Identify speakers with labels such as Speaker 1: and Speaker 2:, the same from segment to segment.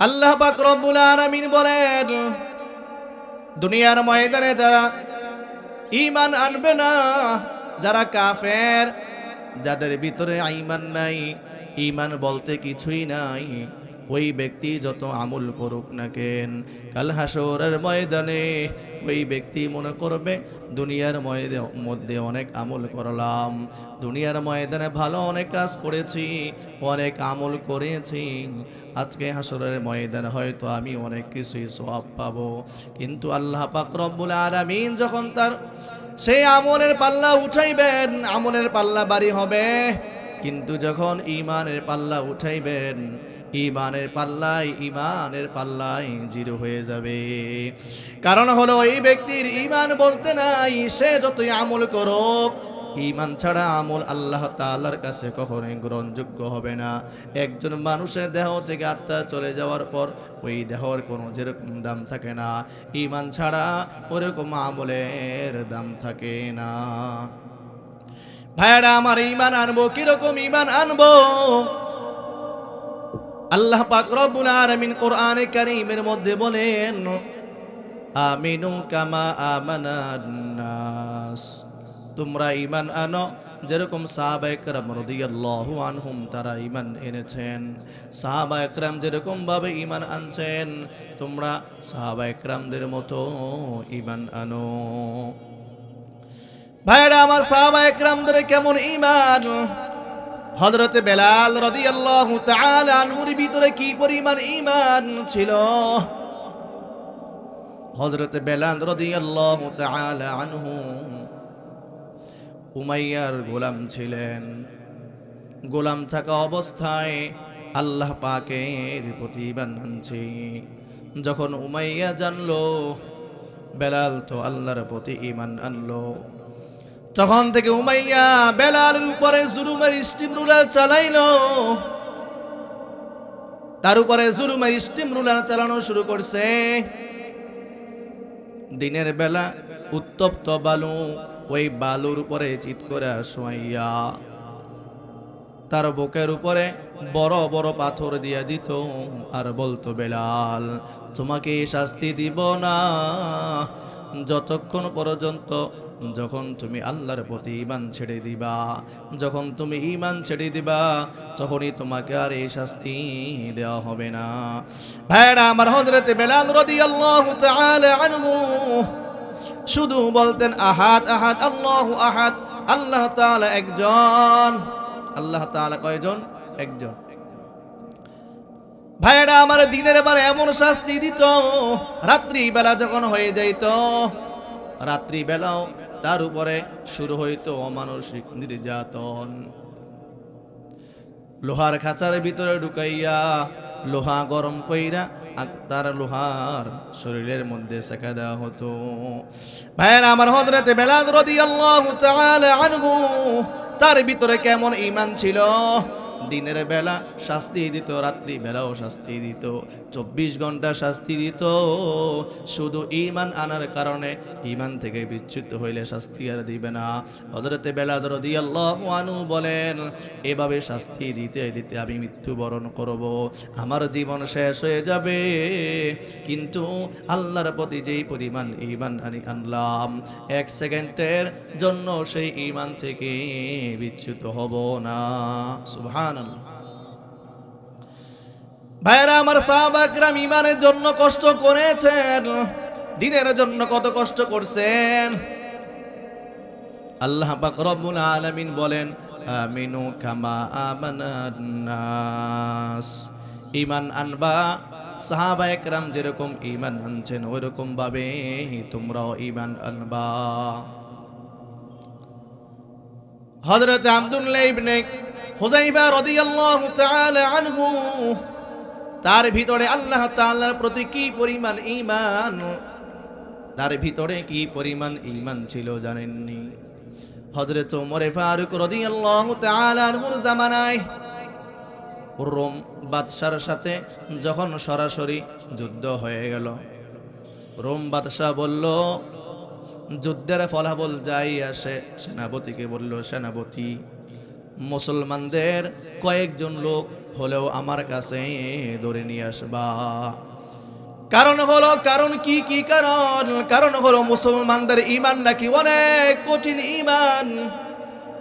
Speaker 1: আল্লাহ পাক রব্বুল আলামিন বলেন, দুনিয়ার ময়দানে যারা ইমান আনবে না, যারা কাফের, যাদের ভিতরে ঈমান নাই ইমান বলতে কিছুই নাই। ওই ব্যক্তি যত আমল করুক না কেন, কাল হাসরের ময়দানে ওই ব্যক্তি মনে করবে, দুনিয়ার মধ্যে অনেক আমল করলাম, দুনিয়ার ময়দানে ভালো অনেক কাজ করেছি, অনেক আমল করেছি, আজকে হাসরের ময়দানে হয়তো আমি অনেক কিছুই সওয়াব পাবো। কিন্তু আল্লাহ পাক রব্বুল আলামিন যখন তার সেই আমলের পাল্লা উঠাইবেন, আমলের পাল্লা বাড়ি হবে। কিন্তু যখন ইমানের পাল্লা উঠাইবেন ইমানের পাল্লায় ইমানের পাল্লায় জিরো হয়ে যাবে। কারণ হলো ওই ব্যক্তির ইমান বলতে নাই, সে যতই আমল করুক ইমান ছাড়া আমল আল্লাহ তাল্লার কাছে কখনোই গ্রহণযোগ্য হবে না। একজন মানুষের দেহ থেকে আত্মা চলে যাওয়ার পর ওই দেহর কোনো যেরকম দাম থাকে না ইমান ছাড়া ওরকম আমলের দাম থাকে না। ভাইরা আমার ইমান আনব, কীরকম ইমান আনব? আল্লাহ পাক রব্বুল আলামিন কোরআনে কারীমের মধ্যে বলেন, আমিনু কামা আমানান নাস। তোমরা ঈমান আনো, যেরকম সাহাবা একরাম রাদিয়াল্লাহু আনহুম তারা ঈমান এনেছেন। সাহাবা একরাম যেরকম ভাবে ঈমান আনছেন, তোমরা সাহাবা একরামদের মতো ঈমান আনো। ভাইরা আমার সাহাবা একরামদের কেমন ঈমান? হজরতে বেলাল রাদিয়াল্লাহু তাআলা আনহুর ভিতরে কি পরিমাণ ইমান ছিল? হজরতে বেলাল রাদিয়াল্লাহু তাআলা আনহু উমাইয়ার গোলাম ছিলেন। গোলাম থাকা অবস্থায় আল্লাহ পাকের প্রতি ঈমান আনছে। যখন উমাইয়া জানলো, বেলাল তো আল্লাহর প্রতি ইমান আনলো। তখন থেকে উমাইয়া বেলালের উপরে জুলুমের স্টিম রুলার চালাইলো। তার উপরে জুলুমের স্টিম রুলার চালানো শুরু করছে। দিনের বেলা উত্তপ্ত বালু ওই বালুর উপরে চিত করে শোয়াইয়া তার বুকের উপরে বড় বড় পাথর দিয়া দিত আর বলতো, বেলাল, তোমাকে শাস্তি দিব না। যতক্ষণ পর্যন্ত যখন তুমি আল্লাহর প্রতি ইমান ছেড়ে দিবা, যখন তুমি ইমান ছেড়ে দিবা, তখনই তোমাকে আর এই শাস্তি দেওয়া হবে না। ভাইরা, আমার হজরতে বেলাল রাদিয়াল্লাহু তাআলা আনহু শুধু বলতেন, আহাদ আহাদ, আল্লাহু আহাদ। আল্লাহ তাআলা একজন, আল্লাহ তাআলা কয়জন? একজন। ভাইয়েরা আমার দিনের এবার এমন শাস্তি দিত রাত্রি বেলা যখন হয়ে যাইত রাত্রি বেলাও তার উপরে শুরু হইতো অমানসিক নির্যাতন। লোহার খাঁচার ভিতরে ঢুকাইয়া লোহা গরম কইরা আর তার লোহার শরীরের মধ্যে সেকা দেওয়া হতো। ভাইয়ের, আমার হজরতে বেলাদ রাদিয়াল্লাহু তাআলা আনহু, তার ভিতরে কেমন ইমান ছিল? দিনের বেলা শাস্তি দিত, রাত্রি বেলাও শাস্তি দিত, চব্বিশ ঘণ্টা শাস্তি দিত। শুধু ইমান আনার কারণে ইমান থেকে বিচ্যুত হইলে শাস্তি আর দিবে না। হজরতে বেলা দরদি আল্লাহ আনু বলেন, এভাবে শাস্তি দিতে দিতে আমি মৃত্যুবরণ করব। আমার জীবন শেষ হয়ে যাবে। কিন্তু আল্লাহর প্রতি যেই পরিমাণ ইমান আনি আনলাম, এক সেকেন্ডের জন্য সেই ইমান থেকে বিচ্যুত হব না। সুবহানাল্লাহ ভাইরা আমার সাহাবাকরাম ইমানের জন্য কষ্ট করেছেন। দিনের জন্য কত কষ্ট করছেন? আল্লাহ পাক রব্বুল আলামিন বলেন, আমিনু কামা আমানান নাস। ঈমান আনবা, সাহাবা একরাম যেরকম ইমান আনছেন ওইরকম ভাবে তোমরাও ইমান আনবা। হযরত আব্দুল্লাহ ইবনে হুযাইফা রাদিয়াল্লাহু তাআলা আনহু, তার ভিতরে আল্লাহ তাআলার প্রতি কি পরিমাণ ঈমান? তার ভিতরে কি পরিমাণ ঈমান ছিল জানেননি? হযরত ওমরে ফারুক রাদিয়াল্লাহু তাআলা আনহুর জামানায় রোম বাদশার সাথে যখন সরাসরি যুদ্ধ হয়ে গেল, রোম বাদশাহ বলল যুদ্ধের ফলাফল যাই আসে, সেনাপতিকে বলল, সেনাপতি, মুসলমানদের কয়েকজন লোক হলেও আমার কাছে ধরে নিয়ে আসবা। কারণ হলো, কারণ কি কি কারণ? কারণ হলো, মুসলমানদের ইমান নাকি অনেক কঠিন ইমান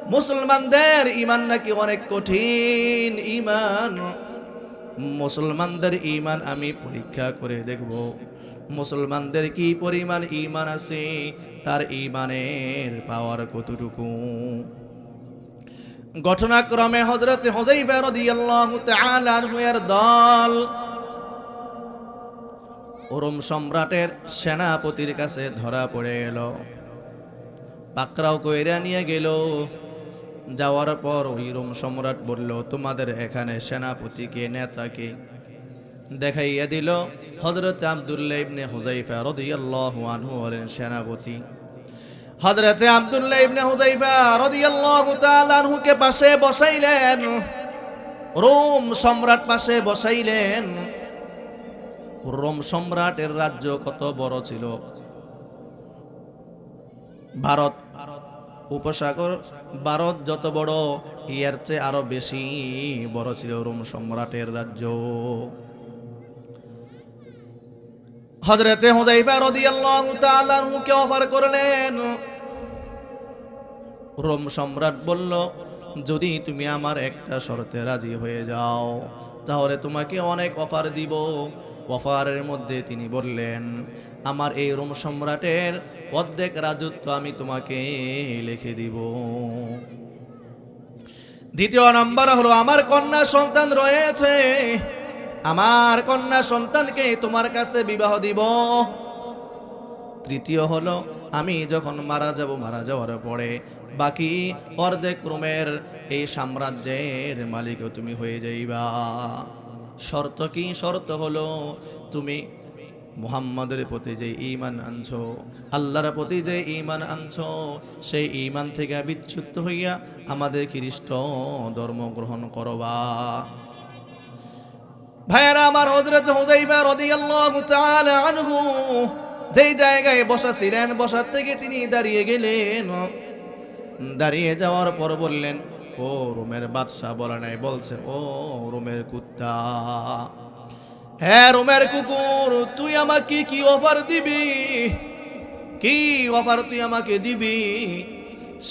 Speaker 1: মুসলমানদের ইমান নাকি অনেক কঠিন ইমান মুসলমানদের ইমান আমি পরীক্ষা করে দেখব। মুসলমানদের কি পরিমাণ ইমান আছে? তার ইমানের পাওয়ার কতটুকু? ঘটনাক্রমে হজরত হজাইফা রাদিয়াল্লাহু তাআলা এর দল ওরম সম্রাটের সেনাপতির কাছে ধরা পড়ে গেল পাকরাও কইরা নিয়ে গেল। যাওয়ার পর ওই রোম সম্রাট বলল, তোমাদের এখানে সেনাপতি সেনাপতিকে নেতাকে দেখাইয়া দিল হজরত আবদুল্লাহ ইবনে হুজাইফা রাদিয়াল্লাহু আনহু হলেন সেনাপতি। হজরত আবদুল্লাহ ইবনে হুজাইফা রাদিয়াল্লাহু তাআলা আনহুকে পাশে বসাইলেন। রোম সম্রাট পাশে বসাইলেন। রোম সম্রাটের রাজ্য কত বড় ছিল? ভারত, উপসাগর, ভারত যত বড় ইয়ার চেয়ে আরও বেশি বড় ছিল রোম সম্রাটের রাজ্য। হজরতে হুজাইফা রাদিয়াল্লাহু তাআলা আনহুকে অফার করলেন। রোম সম্রাট বলল, যদি তুমি আমার একটা শর্তে রাজি হয়ে যাও, তাহলে তোমাকে অনেক অফার দিব। অফারের মধ্যে তিনি বললেন, আমার এই রোম সম্রাটের অর্ধেক রাজত্ব আমি তোমাকে লিখে দিব। দ্বিতীয় নম্বর হলো, আমার কন্যা সন্তান রয়েছে। আমার কন্যা সন্তানকে তোমার কাছে বিবাহ দিব। তৃতীয় হলো, আমি যখন মারা যাব, মারা যাওয়ার পরে বাকি অর্ধেক রোমের এই সাম্রাজ্যের মালিকও তুমি হয়ে যাইবা। শর্ত কি? শর্ত হলো, তুমি মুহাম্মাদের প্রতি যে ইমান আনছো, আল্লাহর প্রতি যে ইমান আনছো, সেই ইমান থেকে বিচ্যুত হইয়া আমাদের খ্রিস্ট ধর্ম গ্রহণ করবা। ভাইয়েরা, আমার হজরত হুজাইফা রাদিয়াল্লাহু তাআলা আনহু যেই জায়গায় বসা ছিলেন বসার থেকে তিনি দাঁড়িয়ে গেলেন। দাঁড়িয়ে যাওয়ার পর বললেন, ও রোমের বাদশাহ, বলে নাই, বলছে, ও রোমের কুত্তা হ্যাঁ রোমের কুকুর, তুই আমাকে কি অফার দিবি? কি অফার তুই আমাকে দিবি?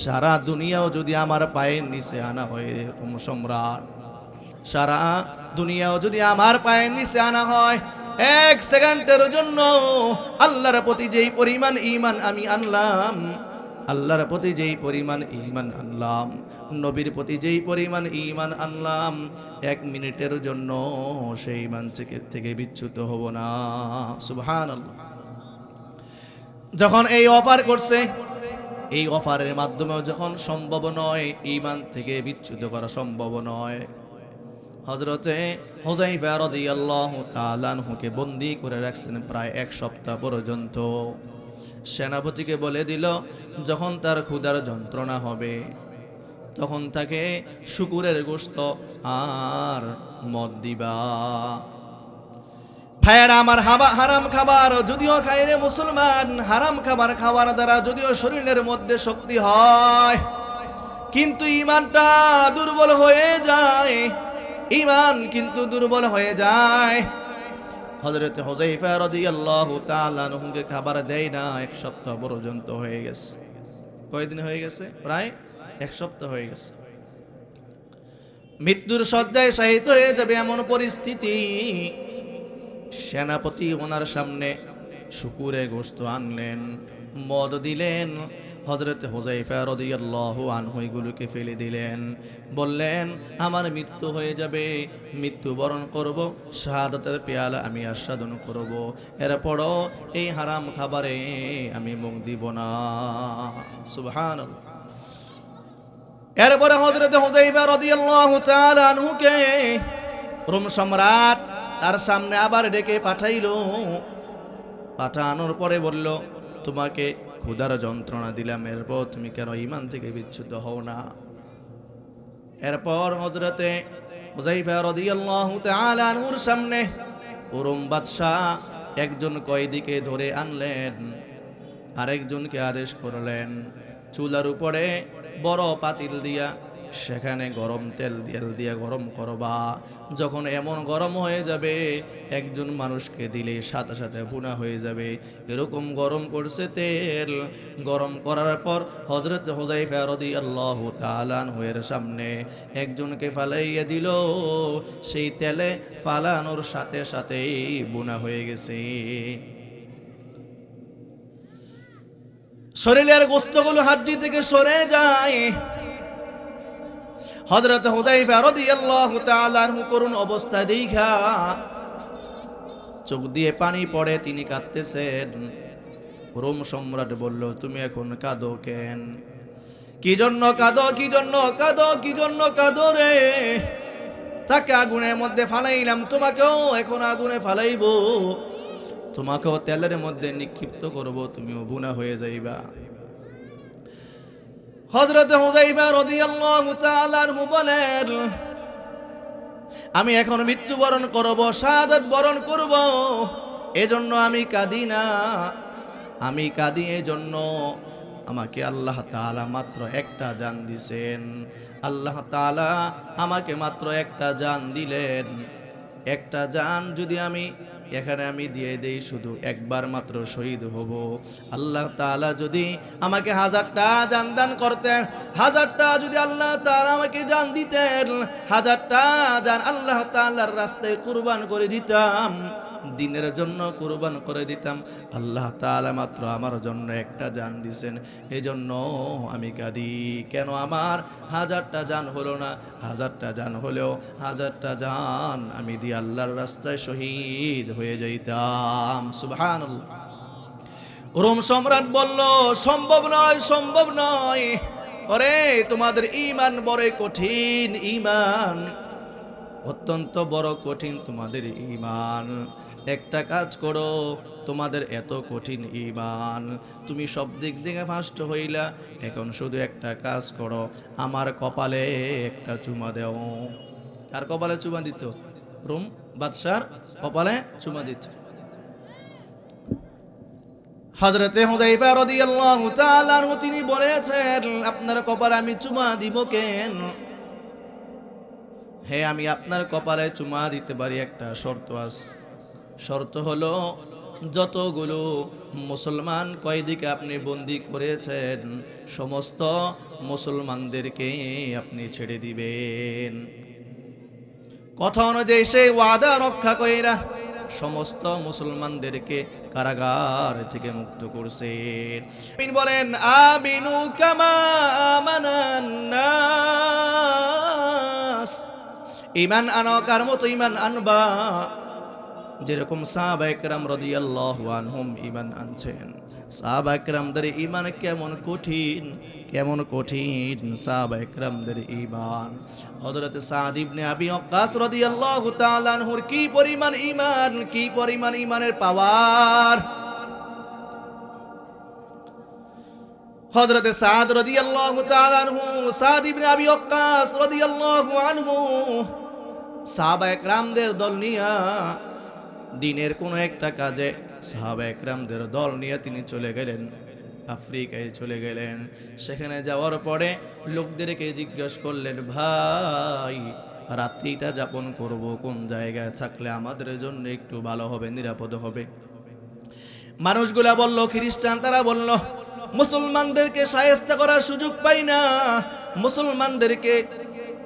Speaker 1: সারা দুনিয়াও যদি আমার পায়ের নিচে আনা হয় রোম সম্রাট সারা দুনিয়াও যদি আমার পায়ের নিচে আনা হয়, এক সেকেন্ডের জন্য আল্লাহর প্রতি যেই পরিমাণ ইমান আমি আনলাম, আল্লাহর প্রতি যেই পরিমাণ ইমান আনলাম, নবীর প্রতি যেই পরিমাণ ইমান আনলাম, এক মিনিটের জন্য সেই ইমান থেকে বিচ্যুত হব না। সুবহান যখন এই অফার করছে, এই অফারের মাধ্যমেও যখন সম্ভব নয় ইমান থেকে বিচ্যুত করা সম্ভব নয়। হজরতে হোজাইফা রাদিয়াল্লাহু তাআলা আনহুকে বন্দি করে রাখছেন প্রায় এক সপ্তাহ পর্যন্ত। সেনাপতিকে বলে দিল, যখন তার ক্ষুধার যন্ত্রণা হবে, তখন তাকে শুকুরের গোস্ত আর মদ দিবা। ভাইয়ারা, আমার হাবা, হারাম খাবার যদিও খাই রে মুসলমান, হারাম খাবার খাওয়ার দ্বারা যদিও শরীরের মধ্যে শক্তি হয়, কিন্তু ইমানটা দুর্বল হয়ে যায়। ইমান কিন্তু দুর্বল হয়ে যায়। হজরত হোজাইফা রাদিয়াল্লাহু আনহুকে খাবার দেয় না, এক সপ্তাহ পর্যন্ত হয়ে গেছে। কয়দিন হয়ে গেছে? প্রায় এক সপ্তাহ হয়ে গেছে। মৃত্যুর শয্যায় শাহিত হয়ে যাবে এমন পরিস্থিতি। সেনাপতি ওনার সামনে শুকুরে গোস্ত আনলেন, মদ দিলেন হজরত হোজাইফা রদিয়াল্লাহু আনহু ফেলে দিলেন। বললেন, আমার মৃত্যু হয়ে যাবে। মৃত্যুবরণ করব, শাহাদাতের পেয়ালা আমি আস্বাদন করব। এরপরও এই হারাম খাবারে আমি মুখ দিব না। সুবহান এরপরে হজরত হোজাইফা রদিয়াল্লাহু আনহুকে রোম সম্রাট তার সামনে আবার ডেকে পাঠাইল। পাঠানোর পরে বলল, তোমাকে ক্ষুধার যন্ত্রণা দিলাম, এরপর তুমি কেন ইমান থেকে বিচ্ছুত হও না? এরপর হজরতে হুজাইফা রাদিয়াল্লাহু তাআলা আনহুর সামনে ওরম বাদশাহ একজন কয়েদিকে ধরে আনলেন, আরেকজনকে আদেশ করলেন, চুলার উপরে বড় পাতিল দিয়া সেখানে গরম তেল তেল দিয়ে গরম করবা। যখন এমন গরম হয়ে যাবে, একজন মানুষকে দিলে সাথে সাথে বুনা হয়ে যাবে। এরকম গরম করছে তেল। গরম করার পর হজরত হোজাইফা রদি আল্লাহ তালান হয়ের সামনে একজনকে ফালাইয়া দিল। সেই তেলে ফালানোর সাথে সাথেই বুনা হয়ে গেছে। শরীরের গোস্তগুলো হাড্ডি থেকে সরে যায়। হজরত হুজাইফা রাদিয়াল্লাহু তাআলা আনহু করুন অবস্থা দেখা চোখ দিয়ে পানি পড়ে, তিনি কাঁদতেছেন। রোম সম্রাট বলল, তুমি এখন কাঁদো কেন? কি জন্য কাঁদো, কি জন্য কাঁদো, কি জন্য কাঁদো রে? তাকে আগুনের মধ্যে ফালাইলাম, তোমাকেও এখন আগুনে ফালাইবো। তোমাকেও তেলের মধ্যে নিক্ষিপ্ত করব, তুমিও বুনা হয়ে যাইবা। হজরত হুজাইফা রাদিয়াল্লাহু তাআলা আনহু বলেন, আমি এখন মৃত্যুবরণ করব, শাহাদাত বরণ করব। এজন্য আমি কাঁদি না। আমি কাঁদি এজন্য আমাকে আল্লাহ তাআলা মাত্র একটা জান দিছেন। আল্লাহ তাআলা আমাকে মাত্র একটা জান দিলেন। একটা জান যদি আমি এখানে আমি দিয়ে দেই শুধু একবার মাত্র শহীদ হব। আল্লাহ তালা যদি আমাকে হাজারটা জান দান করতেন, হাজারটা যদি আল্লাহ তালা আমাকে জান দিতেন, হাজারটা জান আল্লাহ তাল্লার রাস্তায় কুরবান করে দিতাম। দিনের জন্য কুরবান করে দিতাম। আল্লাহ তাআলা মাত্র আমার জন্য একটা জান দিছেন। এই জন্য আমি কাঁদি। কেন আমার হাজারটা যান হলো না? হাজারটা যান হলেও হাজারটা জান আমি দিয়ে আল্লাহর রাস্তায় শহীদ হয়ে যাইতাম। সুবহানাল্লাহ। রোম সম্রাট বলল, সম্ভব নয় সম্ভব নয়। ওরে, তোমাদের ইমান বড় কঠিন ইমান অত্যন্ত বড় কঠিন তোমাদের ইমান একটা কাজ করো, তোমাদের এত কঠিন ইমান তুমি সব দিক থেকে ফার্স্ট হইলা, এখন শুধু একটা কাজ করো, আমার কপালে একটা চুমা দেও। কার কপালে চুমা দিত? রুম, বাদশার কপালে চুমা দিত। হজরতে হুজাইফা রাদিয়াল্লাহু তাআলা তিনি বলেছেন, আপনার কপালে আমি চুমা দিব কেন? হে, আমি আপনার কপালে চুমা দিতে পারি একটা শর্ত আছে। শর্ত হলো, যতগুলো মুসলমান কয়েদিকে আপনি বন্দি করেছেন, সমস্ত মুসলমানদেরকে আপনি ছেড়ে দিবেন। কথা অনুযায়ী সেই ওয়াদা রক্ষা কইরা সমস্ত মুসলমানদেরকে কারাগার থেকে মুক্ত করছেন। বলেন, আমিনু কামা ইমান আনো, কার মতো ইমান আনবা? যেরকম সাহাবা একরাম রাদিয়াল্লাহু আনহুম ইমান আনছেন। সাহাবা একরামদের ইমান কেমন কঠিন? কেমন কঠিন? সাহাবা একরামদের ইমান হযরত সাদ ইবনে আবি ওয়াক্কাস রাদিয়াল্লাহু তাআলা আনহুর কি পরিমাণ ইমান কি পরিমাণ ইমানের পাওয়ার? হযরত সাদ রাদিয়াল্লাহু তাআলা আনহু, সাদ ইবনে আবি ওয়াক্কাস রাদিয়াল্লাহু আনহু, সাহাবা একরামদের দল নিয়া দিনের কোনো একটা কাজে সাহাবা একরামদের দল নিয়ে তিনি চলে গেলেন, আফ্রিকায় চলে গেলেন। সেখানে যাওয়ার পরে লোকদেরকে জিজ্ঞেস করলেন, ভাই, রাত্রিটা যাপন করব কোন জায়গায়? থাকলে আমাদের জন্য একটু ভালো হবে, নিরাপদ হবে। মানুষগুলা বলল, খ্রিস্টান? তারা বলল, মুসলমানদেরকে সায়স্তা করার সুযোগ পাই না। মুসলমানদেরকে,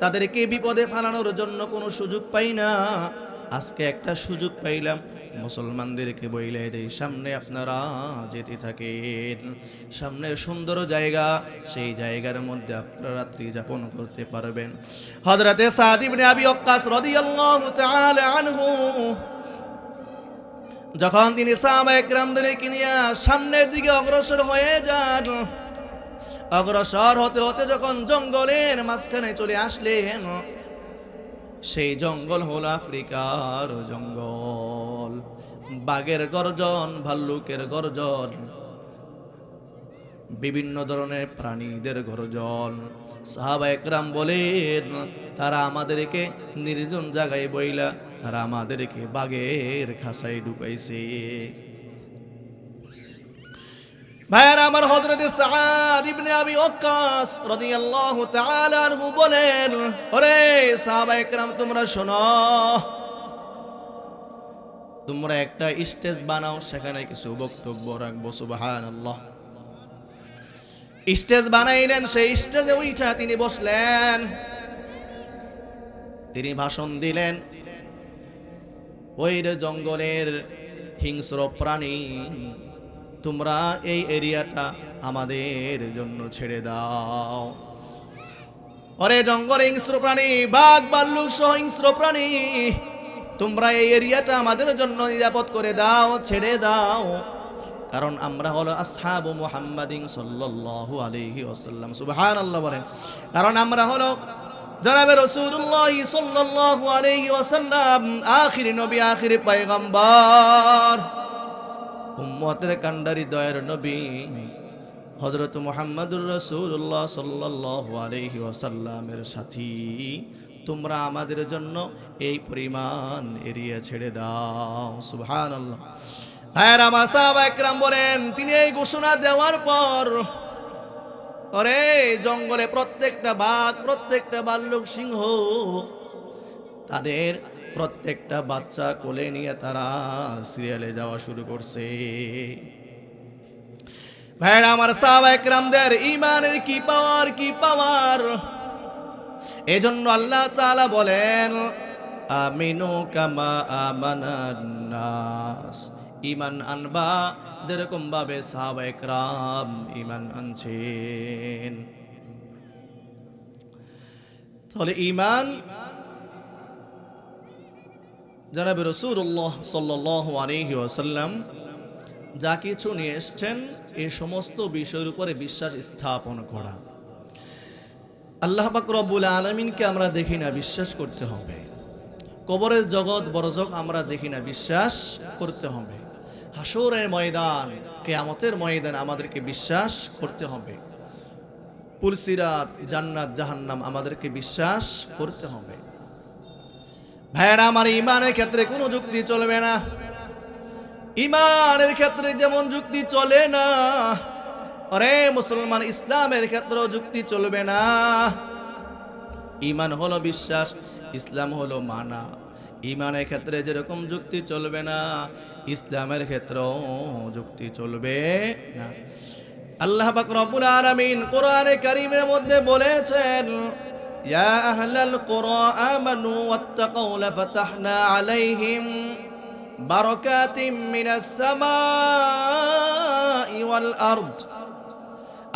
Speaker 1: তাদেরকে বিপদে ফালানোর জন্য কোনো সুযোগ পাই না। আজকে একটা সুযোগ পাইলাম। মুসলমানদেরকে বইলে দেই, সামনে আপনারা যেতে থাকেন। সামনে সুন্দর জায়গা, সেই জায়গার মধ্যে আপনারা রাত্রি যাপন করতে পারবেন। হযরতে সাদ ইবনে আবি ওয়াক্কাস রাদিয়াল্লাহু তাআলা আনহু, যখন তিনি সাহাবা একরামদেরকে নিয়ে সামনের দিকে অগ্রসর হয়ে যান, অগ্রসর হতে হতে যখন জঙ্গলের মাঝখানে চলে আসলেন সেই জঙ্গল হল আফ্রিকার জঙ্গল। বাঘের গর্জন, ভাল্লুকের গর্জন, বিভিন্ন ধরনের প্রাণীদের গর্জন। সাহাবা একরাম বলেন, তারা আমাদেরকে নির্জন জায়গায় বইলা, তারা আমাদেরকে বাঘের খাসায় ঢুকাইছে। ভাইয়ারা আমার হযরত সাআদ ইবনে আবি ওয়াক্কাস রাদিয়াল্লাহু তাআলা আনহু বলেন ওরে সাহাবায়ে کرام তোমরা শোনো তোমরা একটা স্টেজ বানাও সেখানে কিছু বক্তব্য রাখবো সুবহানাল্লাহ স্টেজ বানাইলেন সেই স্টেজে উঠা তিনি বসলেন তিনি ভাষণ দিলেন ওই রে জঙ্গলের হিংস্র প্রাণী তোমরা এই এরিয়াটা আমাদের জন্য ছেড়ে দাও। ওরে জঙ্গলে হিংস্র প্রাণী, বাঘ ভাল্লুক সহ হিংস্র প্রাণী, তোমরা এই এরিয়াটা আমাদের জন্য নিরাপদ করে দাও, ছেড়ে দাও। কারণ আমরা হলো আসহাবু মুহাম্মাদিন সাল্লাল্লাহু আলাইহি ওয়াসাল্লাম, সুবহানাল্লাহ বলেন। কারণ আমরা হলো জনাবে রাসূলুল্লাহ সাল্লাল্লাহু আলাইহি ওয়াসাল্লাম, আখির নবী, আখির পয়গম্বর। উম্মতের কান্ডারি দয়ার নবী হজরত মোহাম্মদুর রসুল্লাহ সাল্লাহ আলহি ওয়াসাল্লামের সাথী। তোমরা আমাদের জন্য এই পরিমাণ এরিয়া ছেড়ে দাও। সুহান আল্লাহ বলেন, তিনি এই ঘোষণা দেওয়ার পর, অরে, জঙ্গলে প্রত্যেকটা বাঘ, প্রত্যেকটা বাল্যক সিংহ তাদের প্রত্যেকটা বাচ্চা কোলে নিয়ে তারা সিরিয়ালে যাওয়া শুরু করছে। ভাইরা, আমার সাহাবা একরামদের ইমানের কি পাওয়ার কি পাওয়ার? এজন্য আল্লাহ তাআলা বলেন, আমিনু কামা আমানান নাস। ইমান আনবা, যেরকম ভাবে সাহাবা একরাম ইমান আনছেন। তাহলে ইমান জনাবে রসুল্লাহ সাল্লাহ আলহি ওয়াসাল্লাম যা কিছু নিয়ে এসছেন এই সমস্ত বিষয়ের উপরে বিশ্বাস স্থাপন করা। আল্লাহ পাক রব্বুল আলমিনকে আমরা দেখি না, বিশ্বাস করতে হবে। কবরের জগৎ বরজক আমরা দেখি না, বিশ্বাস করতে হবে। হাসরের ময়দান, কেয়ামতের ময়দান, আমাদেরকে বিশ্বাস করতে হবে। পুলসিরাত, জান্নাত, জাহান্নাম, আমাদেরকে বিশ্বাস করতে হবে। ভাইয়েরা, আমার ইমানের ক্ষেত্রে কোনো যুক্তি চলবে না। ইমানের ক্ষেত্রে যেমন যুক্তি চলে না অরে মুসলমান ইসলামের ক্ষেত্রেও যুক্তি চলবে না। ইমান হলো বিশ্বাস, ইসলাম হলো মানা। ইমানের ক্ষেত্রে যেরকম যুক্তি চলবে না, ইসলামের ক্ষেত্রেও যুক্তি চলবে না। আল্লাহ পাক আলামিন কোরআনে কারীমের মধ্যে বলেছেন يا أهل القرى آمنوا واتقوا لفتحنا عليهم بركات من السماء والأرض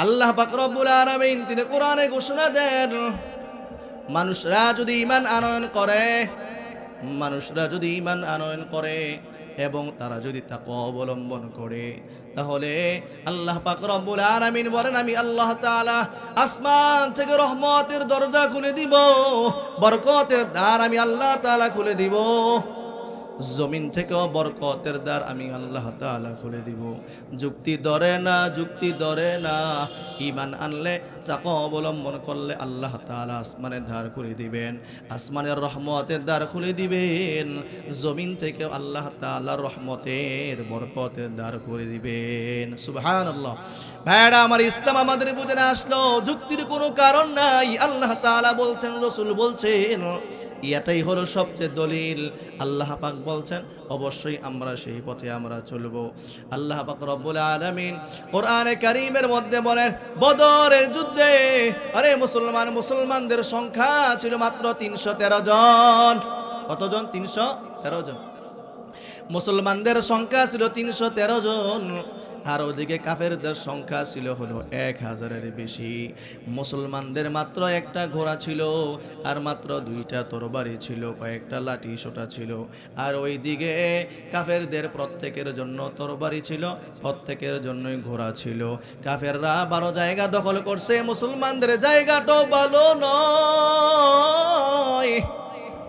Speaker 1: আল্লাহ পাক রব্বুল আলামিন তিনি কোরআনে ঘোষণা দেন মানুষরা যদি ঈমান আনয়ন করে মানুষরা যদি ঈমান আনয়ন করে এবং তারা যদি তাকে অবলম্বন করে তাহলে আল্লাহ পাক রব্বুল আলামিন বলেন, আমি আল্লাহ তাআলা আসমান থেকে রহমতের দরজা খুলে দিব, বরকতের দ্বার আমি আল্লাহ তাআলা খুলে দিব। জমিন থেকেও বরকতের দ্বার আমি আল্লাহ তাআলা খুলে দিব। যুক্তি ধরে না, যুক্তি ধরে না ইমান আনলে চাপ অবলম্বন করলে আল্লাহ তালা আসমানের দ্বার খুলে দিবেন, আসমানের রহমতের দ্বার খুলে দিবেন, জমিন থেকে আল্লাহ তালার রহমতের বরকতের দ্বার করে দিবেন। সুবহানাল্লাহ। ভাইরা আমার ইসলাম আমাদের বুঝে আসলো, যুক্তির কোনো কারণ নাই। আল্লাহ তালা বলছেন, রসুল বলছেন ইয়াটাই হলো সবচেয়ে দলিল। আল্লাহ পাক বলছেন, অবশ্যই আমরা সেই পথে আমরা চলবো। আল্লাহ পাক রব্বুল আলামিন কোরআনে কারীমের মধ্যে বলেন, বদরের যুদ্ধে, আরে মুসলমান, মুসলমানদের সংখ্যা ছিল মাত্র তিনশো তেরো জন। কতজন? তিনশো তেরো জন। মুসলমানদের সংখ্যা ছিল তিনশো তেরো জন। আর ওদিকে কাফেরদের সংখ্যা ছিল হলো এক হাজারের বেশি। মুসলমানদের মাত্র একটা ঘোড়া ছিল, আর মাত্র দুইটা তরবারি ছিল, কয়েকটা লাঠি সোটা ছিল। আর ওই দিকে কাফেরদের প্রত্যেকের জন্য তরবারি ছিল, প্রত্যেকের জন্যই ঘোড়া ছিল। কাফেররা বারো জায়গা দখল করছে, মুসলমানদের জায়গাটাও ভালো নয়।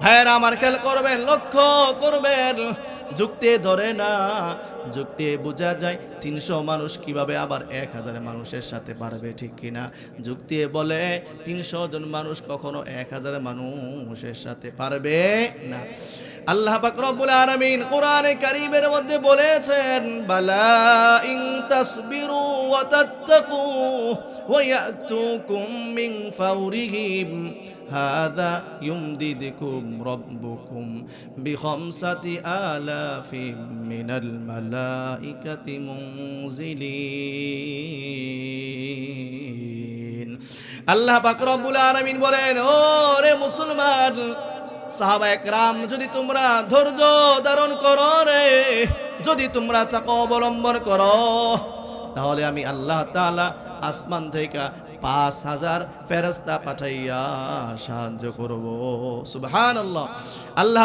Speaker 1: ভাইয়েরা, আমার খেয়াল করবেন, লক্ষ্য করবেন, যুক্তি ধরে না। যুক্তি বোঝা যায়, তিনশো মানুষ কীভাবে আবার এক হাজার মানুষের সাথে পারবে, ঠিক কিনা? যুক্তি বলে, তিনশো জন মানুষ কখনো এক হাজার মানুষের সাথে পারবে না। আল্লাহ পাক রব্বুল আলামিন কোরআনে কারীমের মধ্যে বলেছেন, বালা ইন তাসবিরু ওয়া তাত্তাকু ওয়া ইয়াতুকুম মিন ফাওরিহিম। হাদা ইউমদিদকুম রব্বুকুম বিখমসাতি আলাফিম মিনাল মালাইকাতি মুনজিলিন আল্লাহ পাক রব্বুল আলামিন বলেন ও রে মুসলমান, সাহাবা একরাম, যদি তোমরা ধৈর্য ধারণ করো রে, যদি তোমরা চাক অবলম্বন করো, তাহলে আমি আল্লাহ তাআলা আসমান থেকে পাঁচ হাজার ফেরস্তা পাঠাইয়া সাহায্য করব। সুবহান আল্লাহ আল্লাহ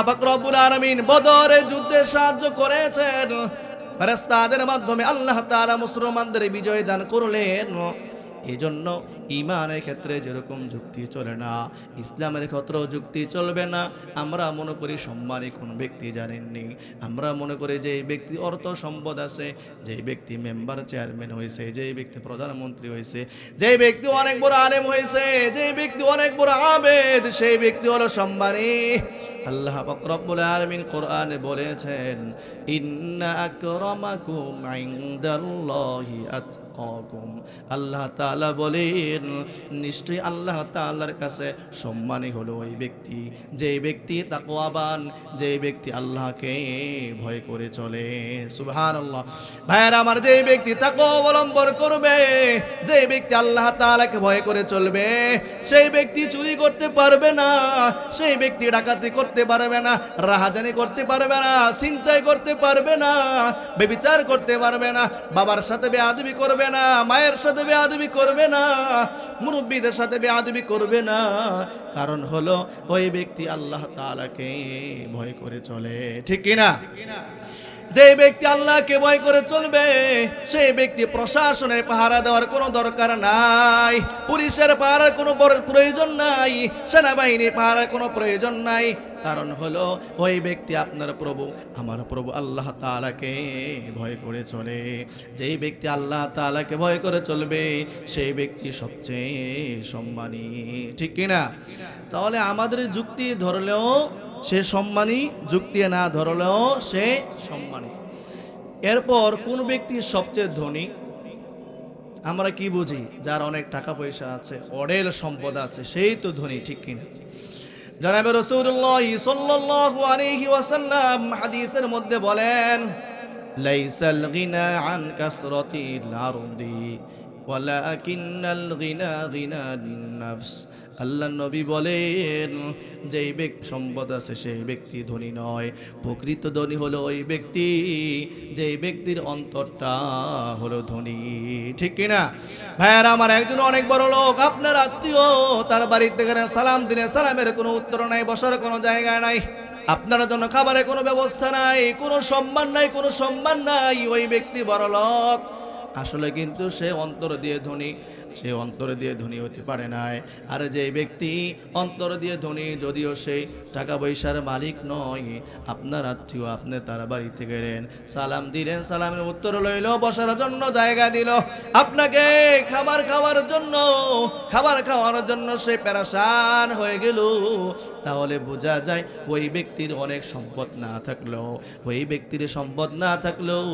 Speaker 1: আলমিন বদরে যুদ্ধে সাহায্য করেছেন। ফেরস্তাদের মাধ্যমে আল্লাহ তালা মুসলমানদের বিজয় দান করলেন। এজন্য ইমানের ক্ষেত্রে যেরকম যুক্তি চলে না, ইসলামের ক্ষেত্রেও যুক্তি চলবে না, আমরা মনে করি সম্মানী কোন ব্যক্তি জানেননি। আমরা মনে করি যে ব্যক্তি অর্থ সম্পদ আছে, যে ব্যক্তি মেম্বার, চেয়ারম্যান হয়েছে, যে ব্যক্তি প্রধানমন্ত্রী হয়েছে, যে ব্যক্তি অনেক বড় আলেম হয়েছে, যে ব্যক্তি অনেক বড় আবেদ, সেই ব্যক্তি হলো সম্মানী। আল্লাহ রব্বুল আলামিন কোরআনে বলেছেন, ইন্না আকরামাকুম ইনদাল্লাহি আল্লাহ তাআলা বলেন নিশ্চয়ই আল্লাহ তাআলার কাছে সম্মানী হলো ওই ব্যক্তি। যে ব্যক্তি তাকওয়াবান, যে ব্যক্তি আল্লাহকে ভয় করে চলে। সুবহানাল্লাহ। ভাইয়ের, আমার যে ব্যক্তি তাকওয়া অবলম্বন করবে, যে ব্যক্তি আল্লাহ তাআলাকে ভয় করে চলবে, সেই ব্যক্তি চুরি করতে পারবে না, সেই ব্যক্তি ডাকাতি করতে পারবে না, রাহাজানি করতে পারবে না চিন্তাই করতে পারবে না, বেবিচার করতে পারবে না, বাবার সাথে বেআদবি করবে না, মায়ের সাথে বেআদবি করবে না মুরব্বীদের সাথে বেআবি করবে না। কারণ হলো, ওই ব্যক্তি আল্লাহ তালাকে ভয় করে চলে। ঠিক কিনা? যে ব্যক্তি আল্লাহকে ভয় করে চলবে সেই ব্যক্তি প্রশাসনের পাহারা দেওয়ার কোনো দরকার নাই, পুলিশের পাহারার কোনো প্রয়োজন নাই, সেনাবাহিনীর পাহারার কোনো প্রয়োজন নাই। কারণ হলো, ওই ব্যক্তি আপনার প্রভু, আমার প্রভু আল্লাহ তাআলাকে ভয় করে চলে। যেই ব্যক্তি আল্লাহ তাআলাকে ভয় করে চলবে, সেই ব্যক্তি সবচেয়ে সম্মানী। ঠিক কিনা? তাহলে আমাদের যুক্তি ধরলেও সে সম্মানী, যুক্তি না ধরলেও সে সম্মানী। এরপর কোন ব্যক্তি সবচেয়ে ধনী? আমরা কি বুঝি? যার অনেক টাকা পয়সা আছে অডেল সম্পদ আছে, সেই তো ধনী, ঠিক কিনা? জনাবে রসুল্লাহ সাল্লাল্লাহু আলাইহি ওয়াসাল্লাম হাদিসের মধ্যে বলেন, লাইসাল গিনা আন কাসরাতিল আরদি, ওয়ালাকিন্নাল গিনা গিনান নাফস। আল্লাহ নবী বলেন, যেই ব্যক্তি সম্পদ আছে সেই ব্যক্তি ধনী নয়। প্রকৃত ধনী হলো ওই ব্যক্তি, যেই ব্যক্তির অন্তরটা হলো ধনী। ঠিক কিনা? ভাইয়ার, আমার একজন অনেক বড় লোক, আপনার আত্মীয়, তার বাড়িতে গেলে সালাম দিনে সালামের কোনো উত্তর নাই, বসার কোনো জায়গা নাই, আপনার জন্য খাবারের কোনো ব্যবস্থা নাই, কোনো সম্মান নাই, কোনো সম্মান নাই, ওই ব্যক্তি বড় লোক। আসলে কিন্তু সে অন্তর দিয়ে ধনী। সে অন্তর দিয়ে ধনী হতে পারে নাই। আর যে ব্যক্তি অন্তর দিয়ে ধনী, যদিও সে টাকা পয়সার মালিক নয়, আপনার আত্মীয় আপনি তার বাড়িতে গেলেন সালাম দিলেন, সালামের উত্তর লইল, বসার জন্য জায়গা দিল। আপনাকে খাবার খাওয়ার জন্য, খাবার খাওয়ার জন্য সে প্যারাসান হয়ে গেল। তাহলে বোঝা যায় ওই ব্যক্তির অনেক সম্পদ না থাকলেও, ওই ব্যক্তির সম্পদ না থাকলেও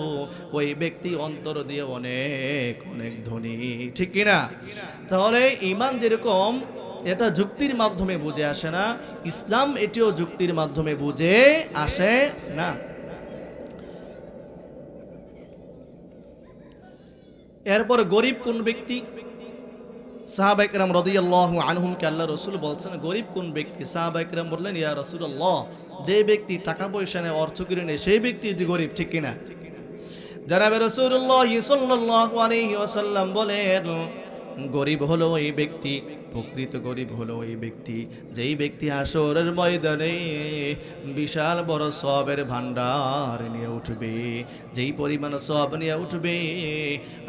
Speaker 1: ওই ব্যক্তি অন্তর দিয়ে অনেক অনেক ধনী। ঠিক কিনা? তাহলে ইমান যেরকম, এটা যুক্তির মাধ্যমে বুঝে আসে না। ইসলাম এটিও যুক্তির মাধ্যমে বুঝে আসে না। এরপর গরিব কোন ব্যক্তি? সাহাবা একরাম রদিয়াল্লাহ আনহুমকে আল্লাহ রসুল বলছেন, গরিব কোন ব্যক্তি? সাহাবাইকরাম বললেন, ইয়া রসুল্লাহ যে ব্যক্তি টাকা পয়সা নেয়, অর্থ কিনে নেয়, সেই ব্যক্তি যদি গরিব, ঠিক কিনা? জানাবে রসুল্লাহ সাল্লাহ ওয়াসাল্লাম বলেন গরিব হলো ওই ব্যক্তি, প্রকৃত গরিব হলো ওই ব্যক্তি। যেই ব্যক্তি আসরের ময়দানে বিশাল বড় সবের ভান্ডার নিয়ে উঠবে, যেই পরিমাণ সব নিয়ে উঠবে,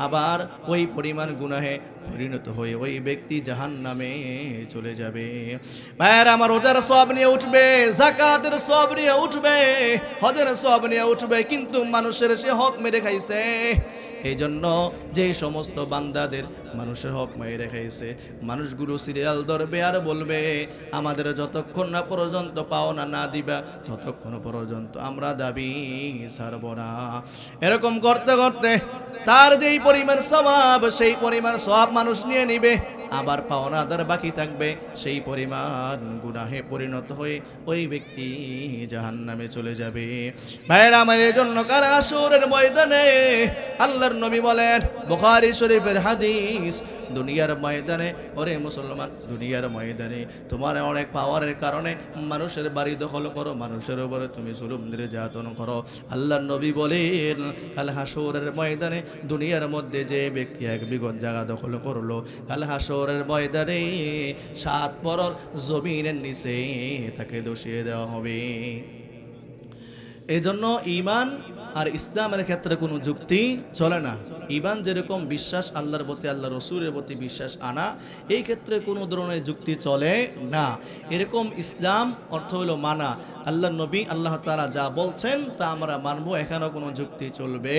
Speaker 1: আবার ওই পরিমাণ গুনাহে পরিণত হয়ে ওই ব্যক্তি জাহান নামে চলে যাবে। ভাইয়ের, আমার রোজার সব নিয়ে উঠবে, জাকাতের সব নিয়ে উঠবে, হজের সব নিয়ে উঠবে, কিন্তু মানুষের সে হক মেরে খাইছে। এই জন্য যে সমস্ত বান্দাদের মানুষের হক মেয়ে রেখেছে মানুষগুলো সিরিয়াল ধরবে আর বলবে, আমাদের যতক্ষণ না পর্যন্ত পাওনা না দিবা, ততক্ষণ পর্যন্ত আমরা দাবি ছাড়ব না। এরকম করতে করতে তার যেই পরিমাণ স্বভাব, সেই পরিমাণ সব মানুষ নিয়ে নিবে, আবার পাওনাদার বাকি থাকবে, সেই পরিমাণ গুনাহে পরিণত হয়ে ওই ব্যক্তি জাহান নামে চলে যাবে। ভাইরা, আমার জন্য কারা আসরের ময়দানে আল্লাহর নবী বলেন, বুখারী শরীফের হাদিস, দুনিয়ার ময়দানে, ওরে মুসলমান, দুনিয়ার ময়দানে তোমার অনেক পাওয়ারের কারণে মানুষের বাড়ি দখল করো, মানুষের উপরে তুমি জুলুম, নির্যাতন করো। আল্লাহর নবী বলেন, কাল হাসরের ময়দানে দুনিয়ার মধ্যে যে ব্যক্তি এক বিগত জায়গা দখল করল, কাল হাসরের ময়দানে সাত পরর জমিনের নিচে তাকে দোষিয়ে দেওয়া হবে। এই জন্য ইমান আর ইসলামের ক্ষেত্রে কোনো যুক্তি চলে না। ইমান যেরকম বিশ্বাস, আল্লাহর প্রতি আল্লাহ রসুরের প্রতি বিশ্বাস আনা, এই ক্ষেত্রে কোনো ধরনের যুক্তি চলে না। এরকম ইসলাম অর্থ হলো মানা। আল্লাহ নবী, আল্লাহ তারা যা বলছেন তা আমরা মানবো, এখানেও কোনো যুক্তি চলবে